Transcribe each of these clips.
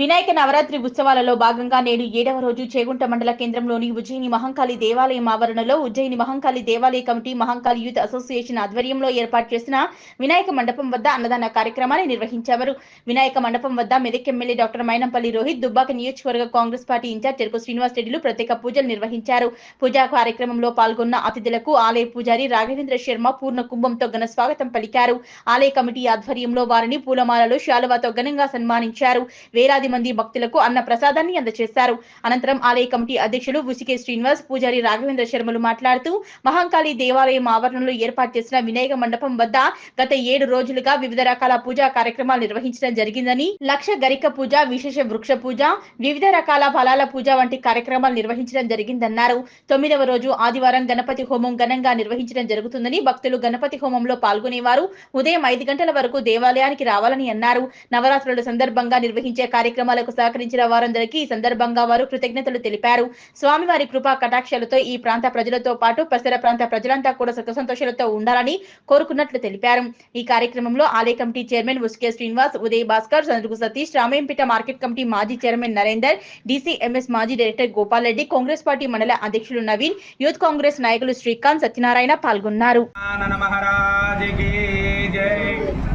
వినాయక నవరాత్రి ఉత్సవాలలో భాగంగా నేడు ఏడవ రోజు చేగుంట మండల కేంద్రంలోని ఉజ్జయిని మహంకాళి దేవాలయం ఆవరణలో ఉజ్జయిని మహంకాళి దేవాలయ కమిటీ మహంకాళి యూత్ అసోసియేషన్ ఆధ్వర్యంలో ఏర్పాటు చేసిన వినాయక మండపం వద్ద అన్నదాన కార్యక్రమాన్ని నిర్వహించారు. వినాయక మండపం వద్ద మెదక్ ఎమ్మెల్యే డాక్టర్ మైనంపల్లి రోహిత్ దుబ్బాక నియోజకవర్గ కాంగ్రెస్ పార్టీ ఇన్ఛార్జ్ చెరుకు శ్రీనివాస్ రెడ్డిలు ప్రత్యేక పూజలు నిర్వహించారు. పూజా కార్యక్రమంలో పాల్గొన్న అతిథులకు ఆలయ పూజారి రాఘవేంద్ర శర్మ పూర్ణ కుంభంతో ఘన స్వాగతం పలికారు. ఆలయ కమిటీ ఆధ్వర్యంలో వారిని పూలమాలలో శాలువాతో ఘనంగా సన్మానించారు. వేలాది మంది భక్తులకు అన్న ప్రసాదాన్ని అందజేశారు అనంతరం ఆలయ కమిటీ అధ్యక్షులు ఉసికే శ్రీనివాస్ పూజారి రాఘవేంద్ర శర్మలు మాట్లాడుతూ మహంకాళి దేవాలయం ఆవరణలో ఏర్పాటు చేసిన వినాయక మండపం వద్ద గత ఏడు రోజులుగా వివిధ రకాల పూజా కార్యక్రమాలు నిర్వహించడం జరిగిందని లక్ష గరిక పూజ విశేష వృక్ష పూజ వివిధ రకాల ఫలాల పూజ వంటి కార్యక్రమాలు నిర్వహించడం జరిగిందన్నారు. తొమ్మిదవ రోజు ఆదివారం గణపతి హోమం ఘనంగా నిర్వహించడం జరుగుతుందని భక్తులు గణపతి హోమంలో పాల్గొనేవారు. ఉదయం ఐదు గంటల వరకు దేవాలయానికి రావాలని అన్నారు. నవరాత్రుల సందర్భంగా నిర్వహించే కార్యక్రమాలకు సహకరించిన వారందరికీ ఈ సందర్భంగా వారు కృతజ్ఞతలు తెలిపారు. స్వామివారి కృపా కటాక్షలతో ఈ ప్రాంత ప్రజలతో పాటు పరిసర ప్రాంత ప్రజలంతా కూడా సుఖ సంతోషాలతో ఉండాలని కోరుకున్నట్లు తెలిపారు. ఈ కార్యక్రమంలో ఆలయ కమిటీ చైర్మన్ ఉస్కే శ్రీనివాస్ ఉదయ్ భాస్కర్ చంద్రుగు సతీష్ రామేంపేట మార్కెట్ కమిటీ మాజీ చైర్మన్ నరేందర్ డీసీఎంఎస్ మాజీ director Gopal Reddy Congress party మండల అధ్యక్షులు నవీన్ యూత్ కాంగ్రెస్ నాయకులు శ్రీకాంత్ సత్యనారాయణ పాల్గొన్నారు.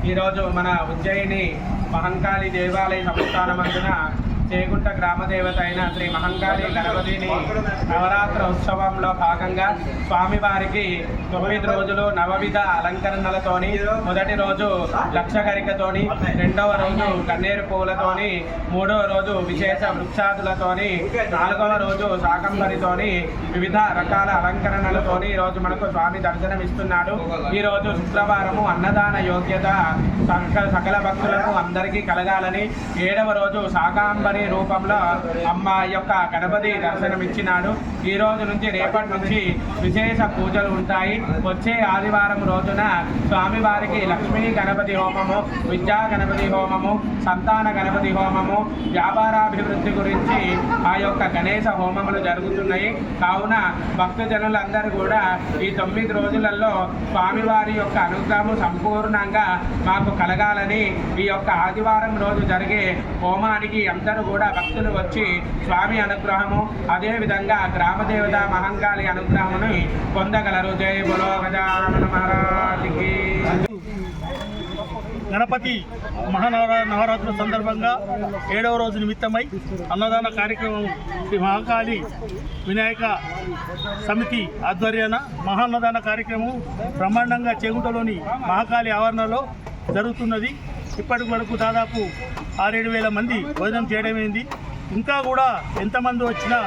ఈరోజు మన ఉజ్జయిని మహంకాళి దేవాలయ సంస్థానమందున చేగుంట గ్రామదేవత అయిన శ్రీ మహంకాళి గణపతిని నవరాత్రి ఉత్సవంలో భాగంగా స్వామివారికి తొమ్మిది రోజులు నవవిధ అలంకరణలతోని మొదటి రోజు లక్షగరికతోని రెండవ రోజు కన్నేరు పూలతోని మూడవ రోజు విశేష వృక్షాదులతోని నాలుగవ రోజు శాకంబరితోని వివిధ రకాల అలంకరణలతోని ఈరోజు రోజు మనకు స్వామి దర్శనమిస్తున్నాడు. ఈ రోజు శుక్రవారము అన్నదాన యోగ్యత సకల సకల భక్తులకు అందరికీ కలగాలని ఏడవ రోజు శాకాంబరి రూపంలో అమ్మ యొక్క గణపతి దర్శనమిచ్చినాడు. ఈ రోజు నుంచి రేపటి నుంచి విశేష పూజలు ఉంటాయి. వచ్చే ఆదివారం రోజున స్వామివారికి లక్ష్మీ గణపతి హోమము విద్యా గణపతి హోమము సంతాన గణపతి హోమము వ్యాపారాభివృద్ధి గురించి ఆ యొక్క గణేశ హోమములు జరుగుతున్నాయి. కావున భక్తజనులందరూ కూడా ఈ తొమ్మిది రోజులలో స్వామివారి యొక్క అనుగ్రహము సంపూర్ణంగా మాకు కలగాలని ఈ యొక్క ఆదివారం రోజు జరిగే హోమానికి అందరూ కూడా భక్తులు వచ్చి స్వామి అనుగ్రహము అదేవిధంగా గ్రామదేవత మహంకాళి అనుగ్రహముని పొందగలరు. జయ బులో గజానన మహారాజుకి. గణపతి మహానవరా నవరాత్రుల సందర్భంగా ఏడవ రోజు నిమిత్తమై అన్నదాన కార్యక్రమం శ్రీ మహాకాళి వినాయక సమితి ఆధ్వర్యాన మహాన్నదాన కార్యక్రమం బ్రహ్మాండంగా చేగుంటలోని మహాకాళి ఆవరణలో జరుగుతున్నది. ఇప్పటికి వరకు దాదాపు ఆరేడు వేల మంది భోజనం చేయడమైంది ఇంకా కూడా ఎంతమంది వచ్చినా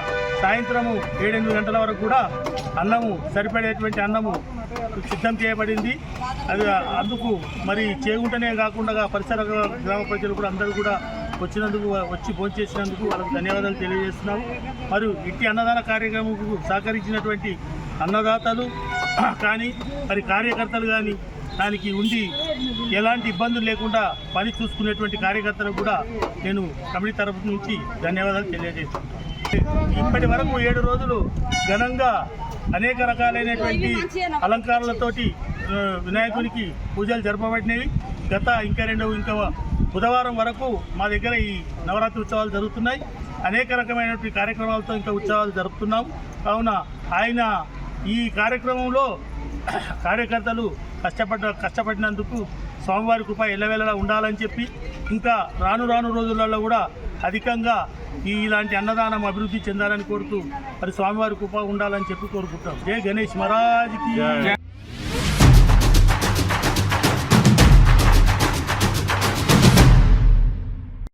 సాయంత్రము ఏడెనిమిది గంటల వరకు కూడా అన్నము సరిపడేటువంటి అన్నము సిద్ధం చేయబడింది. అది అందుకు మరి చేగుంటనే కాకుండా పరిసర గ్రామ ప్రజలు కూడా అందరూ కూడా వచ్చినందుకు వచ్చి భోంచేసినందుకు వాళ్ళకి ధన్యవాదాలు తెలియజేస్తున్నాము. మరియు ఇట్టి అన్నదాన కార్యక్రమంకు సహకరించినటువంటి అన్నదాతలు కానీ మరి కార్యకర్తలు కానీ దానికి ఉండి ఎలాంటి ఇబ్బందులు లేకుండా పని చూసుకునేటువంటి కార్యకర్తలకు కూడా నేను కమిటీ తరపు నుంచి ధన్యవాదాలు తెలియజేస్తున్నాను. ఇప్పటి వరకు ఏడు రోజులు ఘనంగా అనేక రకాలైనటువంటి అలంకారాలతోటి వినాయకునికి పూజలు జరపబడినవి. గత ఇంకా రెండవ ఇంకా బుధవారం వరకు మా దగ్గర ఈ నవరాత్రి ఉత్సవాలు జరుగుతున్నాయి. అనేక రకమైనటువంటి కార్యక్రమాలతో ఇంకా ఉత్సవాలు జరుపుతున్నాం. కావున ఆయన ఈ కార్యక్రమంలో కార్యకర్తలు కష్టపడ్డ కష్టపడినందుకు స్వామివారి కృప ఎల్లవేళలా ఉండాలని చెప్పి ఇంకా రాను రాను రోజులలో కూడా అధికంగా ఈ ఇలాంటి అన్నదానం అభివృద్ధి చెందాలని కోరుతూ మరి స్వామివారి కృప ఉండాలని చెప్పి కోరుకుంటాం జై గణేష్ మహారాజ్కి